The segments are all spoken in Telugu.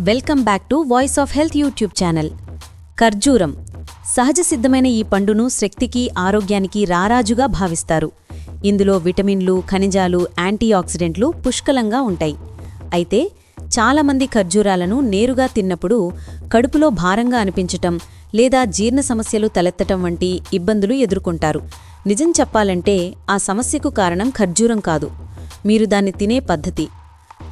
Welcome back to voice of health YouTube channel. ఖర్జూరం. సహజ సిద్ధమైన ఈ పండును శక్తికి ఆరోగ్యానికి రారాజుగా భావిస్తారు. ఇందులో విటమిన్లు ఖనిజాలు యాంటీఆక్సిడెంట్లు పుష్కలంగా ఉంటాయి. అయితే చాలామంది ఖర్జూరాలను నేరుగా తిన్నప్పుడు కడుపులో భారంగా అనిపించటం లేదా జీర్ణ సమస్యలు తలెత్తటం వంటి ఇబ్బందులు ఎదుర్కొంటారు. నిజం చెప్పాలంటే ఆ సమస్యకు కారణం ఖర్జూరం కాదు. మీరు దాన్ని తినే పద్ధతి.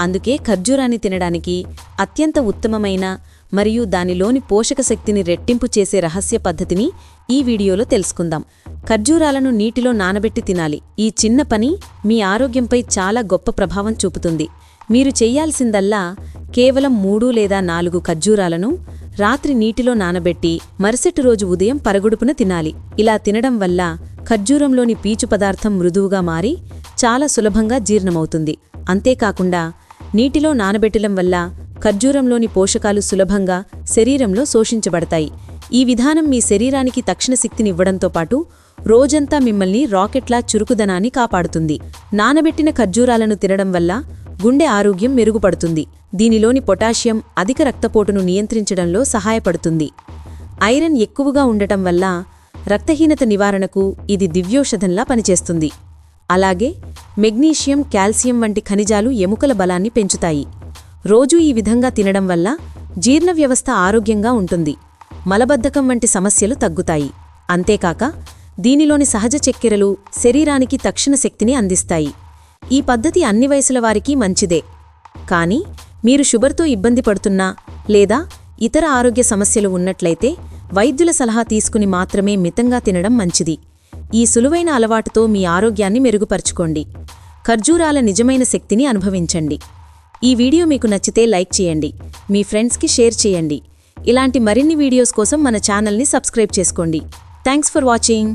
అందుకే ఖర్జూరాన్ని తినడానికి అత్యంత ఉత్తమమైన మరియు దానిలోని పోషక శక్తిని రెట్టింపు చేసే రహస్య పద్ధతిని ఈ వీడియోలో తెలుసుకుందాం. ఖర్జూరాలను నీటిలో నానబెట్టి తినాలి. ఈ చిన్న పని మీ ఆరోగ్యంపై చాలా గొప్ప ప్రభావం చూపుతుంది. మీరు చేయాల్సిందల్లా కేవలం మూడు లేదా నాలుగు ఖర్జూరాలను రాత్రి నీటిలో నానబెట్టి మరుసటి రోజు ఉదయం పరగుడుపున తినాలి. ఇలా తినడం వల్ల ఖర్జూరంలోని పీచు పదార్థం మృదువుగా మారి చాలా సులభంగా జీర్ణమవుతుంది. అంతేకాకుండా నీటిలో నానబెట్టడం వల్ల ఖర్జూరంలోని పోషకాలు సులభంగా శరీరంలో శోషించబడతాయి. ఈ విధానం మీ శరీరానికి తక్షణ శక్తినివ్వడంతో పాటు రోజంతా మిమ్మల్ని రాకెట్లా చురుకుదనాన్ని కాపాడుతుంది. నానబెట్టిన ఖర్జూరాలను తినడం వల్ల గుండె ఆరోగ్యం మెరుగుపడుతుంది. దీనిలోని పొటాషియం అధిక రక్తపోటును నియంత్రించడంలో సహాయపడుతుంది. ఐరన్ ఎక్కువగా ఉండటం వల్ల రక్తహీనత నివారణకు ఇది దివ్యోషధంలా పనిచేస్తుంది. అలాగే మెగ్నీషియం కాల్షియం వంటి ఖనిజాలు ఎముకల బలాన్ని పెంచుతాయి. రోజూ ఈ విధంగా తినడం వల్ల జీర్ణ వ్యవస్థ ఆరోగ్యంగా ఉంటుంది. మలబద్ధకం వంటి సమస్యలు తగ్గుతాయి. అంతేకాక దీనిలోని సహజ చక్కెరలు శరీరానికి తక్షణ శక్తిని అందిస్తాయి. ఈ పద్ధతి అన్ని వయసుల వారికి మంచిదే. కానీ మీరు షుగర్తో ఇబ్బంది పడుతున్నా లేదా ఇతర ఆరోగ్య సమస్యలు ఉన్నట్లయితే వైద్యుల సలహా తీసుకుని మాత్రమే మితంగా తినడం మంచిది. ఈ సులువైన అలవాటుతో మీ ఆరోగ్యాన్ని మెరుగుపరుచుకోండి. ఖర్జూరాల నిజమైన శక్తిని అనుభవించండి. ఈ వీడియో మీకు నచ్చితే లైక్ చేయండి. మీ ఫ్రెండ్స్కి షేర్ చేయండి. ఇలాంటి మరిన్ని వీడియోస్ కోసం మన ఛానల్ని సబ్స్క్రైబ్ చేసుకోండి. Thanks for watching.